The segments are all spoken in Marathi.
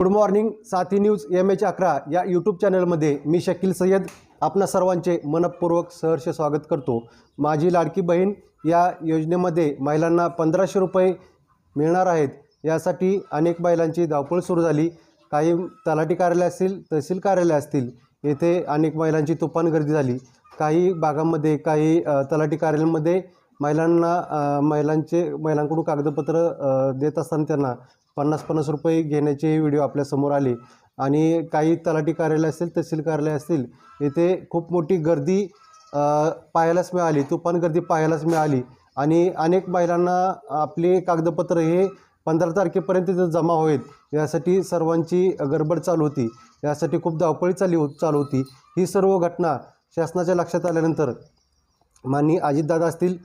Good morning Sathi news M H अकरा या यूट्यूब चॅनलमध्ये मी शकील सय्यद आपणा सर्वांचे मनपूर्वक सहर्ष स्वागत करतो. माझी लाडकी बहीण या योजनेमध्ये महिलांना पंधराशे रुपये मिळणार आहेत. यासाठी अनेक महिलांची धावपळ सुरू झाली. काही तलाठी कार्यालय असतील तहसील कार्यालय असतील येथे अनेक महिलांची तुफान गर्दी झाली. काही भागांमध्ये काही तलाठी कार्यालयामध्ये महिलांना महिलांचे महिलांकडून कागदपत्र देत असताना त्यांना पन्नास पन्नास रुपये घेण्याचे व्हिडिओ आपल्यासमोर आले. आणि काही तलाठी कार्यालय असतील तहसील कार्यालय असतील येथे खूप मोठी गर्दी पाहायलाच मिळाली. तुफान गर्दी पाहायलाच मिळाली. आणि अनेक महिलांना आपले कागदपत्र हे पंधरा तारखेपर्यंत तिथं जमा होईल यासाठी सर्वांची गडबड चालू होती. यासाठी खूप धावपळी चालली हो चालू होती. ही सर्व घटना शासनाच्या लक्षात आल्यानंतर माननीय अजितदादा असतील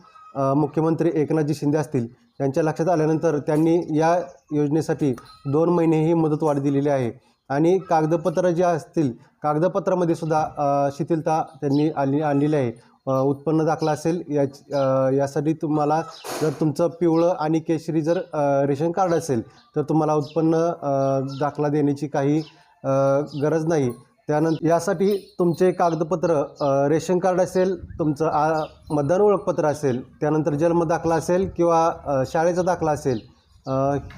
मुख्यमंत्री एकनाथजी शिंदे असतील यांच्या लक्षात आल्यानंतर त्यांनी या योजनेसाठी दोन महिने ही मुदतवाढ दिलेली आहे. आणि कागदपत्रं जे असतील कागदपत्रामध्ये सुद्धा शिथिलता त्यांनी आली आणलेली आहे. उत्पन्न दाखला असेल या यासाठी तुम्हाला जर तुमचं पिवळं आणि केशरी जर रेशन कार्ड असेल तर तुम्हाला उत्पन्न दाखला देण्याची काही गरज नाही. त्यानंतर यासाठी तुमचे कागदपत्र रेशन कार्ड असेल तुमचं आ मतदान ओळखपत्र असेल त्यानंतर जन्म दाखला असेल किंवा शाळेचा दाखला असेल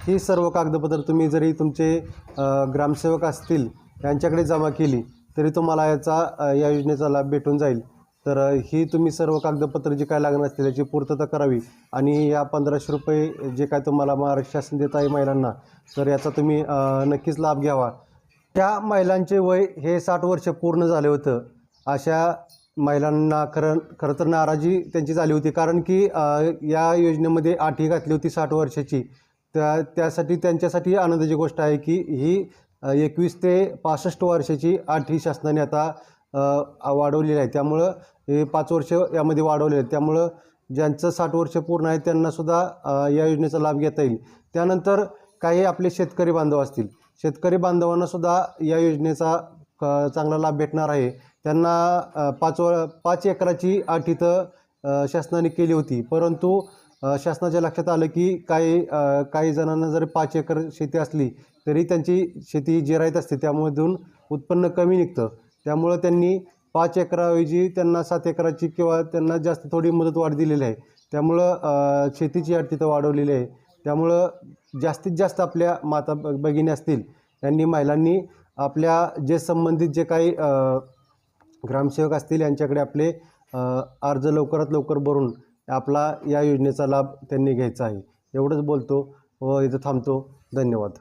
ही सर्व कागदपत्र तुम्ही जरी तुमचे ग्रामसेवक असतील यांच्याकडे जमा केली तरी तुम्हाला याचा या योजनेचा लाभ भेटून जाईल. तर ही तुम्ही सर्व कागदपत्र जी काय लागणार असतील याची पूर्तता करावी आणि या पंधराशे रुपये जे काय तुम्हाला महाराष्ट्र शासन देत आहे महिलांना तर याचा तुम्ही नक्कीच लाभ घ्यावा. त्या महिलांचे वय हे साठ वर्ष पूर्ण झाले होतं. अशा महिलांना खरं खरं तर नाराजी त्यांची झाली होती. कारण की या योजनेमध्ये अटी घातली होती साठ वर्षाची. त्या त्यासाठी त्यांच्यासाठी आनंदाची गोष्ट आहे की ही एकवीस ते पासष्ट वर्षाची अट ही शासनाने आता वाढवलेली आहे. त्यामुळं हे पाच वर्ष यामध्ये वाढवले आहेत. त्यामुळं ज्यांचं साठ वर्ष पूर्ण आहे त्यांनासुद्धा या योजनेचा लाभ घेता येईल. त्यानंतर काही आपले शेतकरी बांधव असतील. शेतकरी बांधवांनासुद्धा या योजनेचा क- चांगला लाभ भेटणार आहे. त्यांना पाच पाच एकराची अट इथं शासनाने केली होती. परंतु शासनाच्या लक्षात आलं की काही काही जणांना जरी पाच एकर शेती असली तरी त्यांची शेती जिरायत असते. त्यामधून उत्पन्न कमी निघतं. त्यामुळं त्यांनी पाच एकराऐवजी त्यांना सात एकराची किंवा त्यांना जास्त थोडी मदत वाढ दिलेली आहे. त्यामुळं शेतीची अट तिथं वाढवलेली आहे. त्यामुळं जास्तीत जास्त आपल्या माता भगिनी असतील यांनी महिलांनी आपल्या जे संबंधित जे काही ग्रामसेवक असतील यांच्याकडे आपले अर्ज लवकरात लवकर भरून आपला या योजनेचा लाभ त्यांनी घ्यायचा आहे. एवढंच बोलतो व इथं थांबतो. धन्यवाद.